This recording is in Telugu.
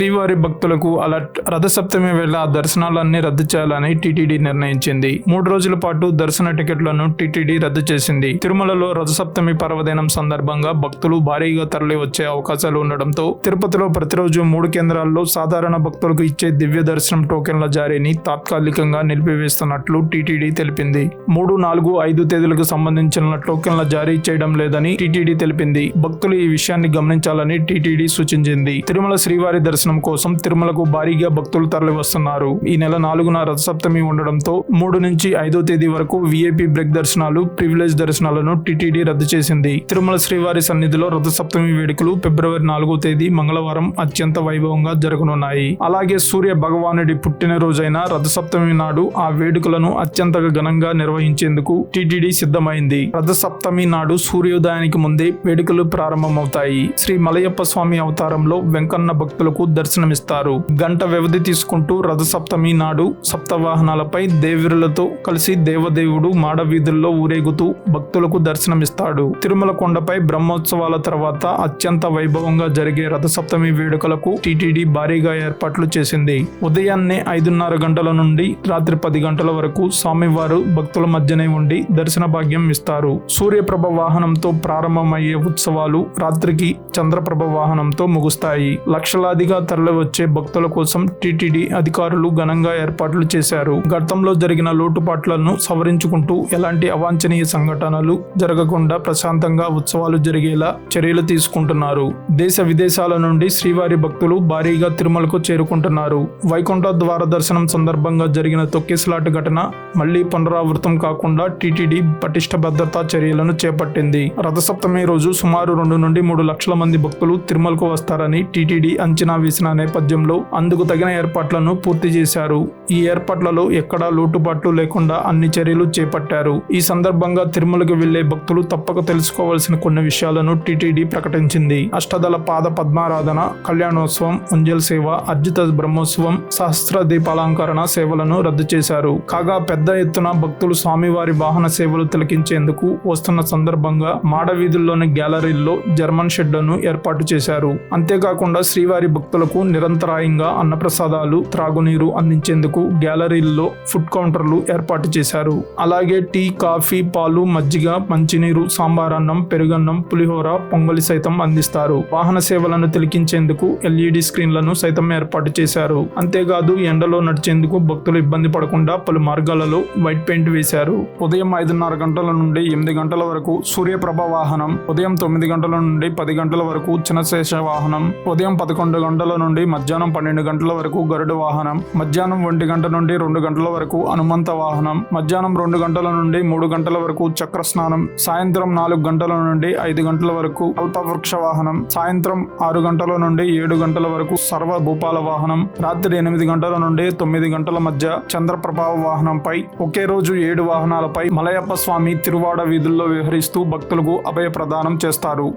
శ్రీవారి భక్తులకు అలా రథసప్తమి వేళ దర్శనాలన్నీ రద్దు చేయాలని టీటీడీ నిర్ణయించింది. మూడు రోజుల పాటు దర్శన టికెట్లను టీటీడీ రద్దు చేసింది. తిరుమలలో రథసప్తమి పర్వదినం సందర్భంగా భక్తులు భారీగా తరలి వచ్చే అవకాశాలు ఉండడంతో తిరుపతిలో ప్రతిరోజు మూడు కేంద్రాల్లో సాధారణ భక్తులకు ఇచ్చే దివ్య దర్శనం టోకెన్ల జారీని తాత్కాలికంగా నిలిపివేస్తున్నట్లు టీటీడీ తెలిపింది. మూడు నాలుగు ఐదు తేదీలకు సంబంధించిన టోకెన్ల జారీ చేయడం లేదని టీటీడీ తెలిపింది. భక్తులు ఈ విషయాన్ని గమనించాలని టీటీడీ సూచించింది. తిరుమల శ్రీవారి దర్శనం కోసం తిరుమలకు భారీగా భక్తులు తరలి వస్తున్నారు ఈ నెల నాలుగున రథసప్తమి ఉండడంతో మూడు నుంచి ఐదో తేదీ వరకు విఐపి బ్రేక్ దర్శనాలు ప్రివిలేజ్ దర్శనాలను టిటిడి రద్దు చేసింది. తిరుమల శ్రీవారి సన్నిధిలో రథసప్తమి వేడుకలు ఫిబ్రవరి నాలుగో తేదీ మంగళవారం అత్యంత వైభవంగా జరగనున్నాయి. అలాగే సూర్య భగవానుడి పుట్టినరోజైన రథసప్తమి నాడు ఆ వేడుకలను అత్యంత ఘనంగా నిర్వహించేందుకు టిటిడి సిద్ధమైంది. రథసప్తమి నాడు సూర్యోదయానికి ముందే వేడుకలు ప్రారంభమవుతాయి. శ్రీ మలయప్ప స్వామి అవతారంలో వెంకన్న భక్తులకు దర్శనమిస్తారు. గంట వ్యవధి తీసుకుంటూ రథసప్తమి నాడు సప్తవాహనాలపై దేవిరులతో కలిసి దేవదేవుడు మాడవీధుల్లో ఊరేగుతూ భక్తులకు దర్శనమిస్తాడు. తిరుమల కొండపై బ్రహ్మోత్సవాల తర్వాత అత్యంత వైభవంగా జరిగే రథసప్తమి వేడుకలకు టీటీడీ భారీగా ఏర్పాట్లు చేసింది. ఉదయాన్నే ఐదున్నర గంటల నుండి రాత్రి పది గంటల వరకు స్వామివారు భక్తుల మధ్యనే ఉండి దర్శన భాగ్యం ఇస్తారు. సూర్యప్రభ వాహనంతో ప్రారంభమయ్యే ఉత్సవాలు రాత్రికి చంద్రప్రభ వాహనంతో ముగుస్తాయి. లక్షలాదిగా తరలివచ్చే భక్తుల కోసం టీటీడీ అధికారులు ఘనంగా ఏర్పాట్లు చేశారు. గతంలో జరిగిన లోటుపాట్లను సవరించుకుంటూ ఎలాంటి అవాంఛనీయ సంఘటనలు జరగకుండా ప్రశాంతంగా ఉత్సవాలు జరిగేలా చర్యలు తీసుకుంటున్నారు. దేశ విదేశాల నుండి శ్రీవారి భక్తులు భారీగా తిరుమలకు చేరుకుంటున్నారు. వైకుంఠ ద్వార దర్శనం సందర్భంగా జరిగిన తొక్కిసలాట ఘటన మళ్ళీ పునరావృతం కాకుండా టీటీడీ పటిష్ట భద్రతా చర్యలను చేపట్టింది. రథసప్తమి రోజు సుమారు రెండు నుండి మూడు లక్షల మంది భక్తులు తిరుమలకు వస్తారని టీటీడీ అంచనా వేసిన నేపథ్యంలో అందుకు తగిన ఏర్పాట్లను పూర్తి చేశారు. ఈ ఏర్పాట్లలో ఎక్కడా లోటుపాట్లు లేకుండా అన్ని చర్యలు చేపట్టారు. ఈ సందర్భంగా తిరుమలకు వెళ్ళే భక్తులు తప్పక తెలుసుకోవాల్సిన కొన్ని విషయాలను టీటీడీ ప్రకటించింది. అష్టదళ పాద పద్మారాధన కళ్యాణోత్సవం ఉంజల్ సేవ అర్జిత బ్రహ్మోత్సవం సహస్ర దీపాలంకరణ సేవలను రద్దు చేశారు. కాగా పెద్ద ఎత్తున భక్తులు స్వామివారి వాహన సేవలు తిలకించేందుకు వస్తున్న సందర్భంగా మాడవీధుల్లోని గ్యాలరీల్లో జర్మన్ షెడ్లను ఏర్పాటు చేశారు. అంతేకాకుండా శ్రీవారి భక్తులకు నిరంతరాయంగా అన్నప్రసాదాలు త్రాగునీరు అందించేందుకు గ్యాలరీల్లో ఫుడ్ కౌంటర్లు ఏర్పాటు చేశారు. అలాగే టీ కాఫీ పాలు మజ్జిగ మంచినీరు సాంబారాన్నం పెరుగన్నం పులిహోర పొంగలి సైతం అందిస్తారు. వాహన సేవలను తిలకించేందుకు ఎల్ఈడి స్క్రీన్లను సైతం ఏర్పాటు చేశారు. అంతేకాదు ఎండలో నడిచేందుకు భక్తులు ఇబ్బంది పడకుండా పలు మార్గాలలో వైట్ పెయింట్ వేశారు. ఉదయం ఐదున్నర గంటల నుండి ఎనిమిది గంటల వరకు సూర్యప్రభ వాహనం ఉదయం తొమ్మిది గంటల నుండి పది గంటల వరకు చిన్నశేష వాహనం ఉదయం పదకొండు గంటల గంటల నుండి మధ్యాహ్నం పన్నెండు గంటల వరకు గరుడ వాహనం మధ్యాహ్నం ఒంటి గంట నుండి రెండు గంటల వరకు హనుమంత వాహనం మధ్యాహ్నం రెండు గంటల నుండి మూడు గంటల వరకు చక్ర స్నానం సాయంత్రం నాలుగు గంటల నుండి ఐదు గంటల వరకు అల్పవృక్ష వాహనం సాయంత్రం ఆరు గంటల నుండి ఏడు గంటల వరకు సర్వ భూపాల వాహనం రాత్రి ఎనిమిది గంటల నుండి తొమ్మిది గంటల మధ్య చంద్రప్రభావ వాహనంపై ఒకే రోజు ఏడు వాహనాలపై మలయప్ప స్వామి తిరువాడ వీధుల్లో విహరిస్తూ భక్తులకు అభయ ప్రదానం చేస్తారు.